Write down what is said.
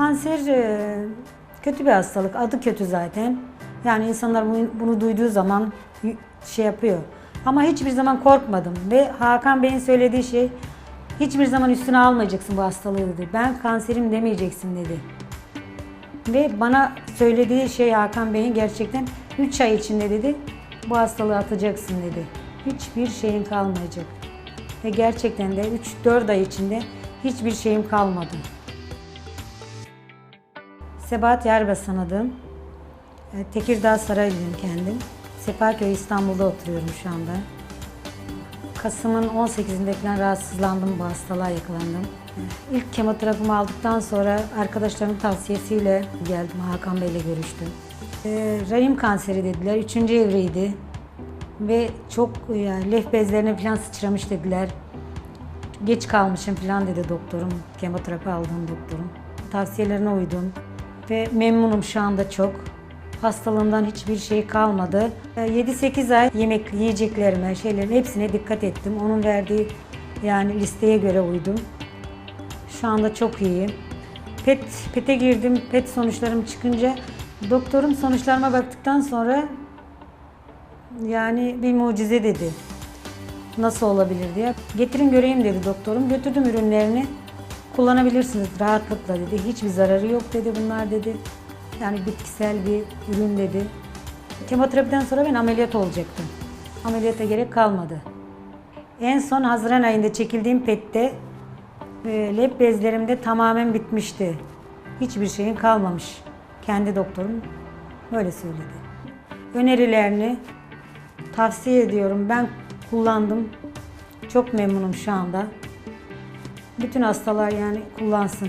Kanser e, kötü bir hastalık. Adı kötü zaten. Yani insanlar bunu, duyduğu zaman şey yapıyor. Ama hiçbir zaman korkmadım. Ve Hakan Bey'in söylediği şey hiçbir zaman üstüne almayacaksın bu hastalığı dedi. Ben kanserim demeyeceksin dedi. Ve bana söylediği şey Hakan Bey'in gerçekten 3 ay içinde dedi bu hastalığı atacaksın dedi. Hiçbir şeyin kalmayacak. Ve gerçekten de 3-4 ay içinde hiçbir şeyim kalmadı. Sebahat Yerbasan adım. E, Tekirdağ Saraylıyım kendim. Sefaköy İstanbul'da oturuyorum şu anda. Kasım'ın 18'inde falan rahatsızlandım, bu hastalığa yakalandım. İlk kemoterapimi aldıktan sonra arkadaşlarımın tavsiyesiyle geldim, Hakan Bey'le görüştüm. E, rahim kanseri dediler, üçüncü evreydi. Ve çok yani lef bezlerine falan sıçramış dediler. Geç kalmışım falan dedi doktorum, kemoterapi aldığım doktorum. Tavsiyelerine uydum ve memnunum şu anda çok. Hastalığımdan hiçbir şey kalmadı. Ee, 7-8 ay yemek, yiyeceklerime, şeylerin hepsine dikkat ettim. Onun verdiği yani listeye göre uydum. Şu anda çok iyiyim. PET, PET'e girdim. PET sonuçlarım çıkınca doktorum sonuçlarıma baktıktan sonra yani bir mucize dedi. Nasıl olabilir diye. Getirin göreyim dedi doktorum. Götürdüm ürünlerini. Kullanabilirsiniz rahatlıkla dedi. Hiçbir zararı yok dedi bunlar dedi. Yani bitkisel bir ürün dedi. Kemoterapiden sonra ben ameliyat olacaktım. Ameliyata gerek kalmadı. En son Haziran ayında çekildiğim PET'te e, lep bezlerimde tamamen bitmişti. Hiçbir şeyin kalmamış. Kendi doktorum böyle söyledi. Önerilerini tavsiye ediyorum. Ben kullandım. Çok memnunum şu anda. Bütün hastalar yani kullansın.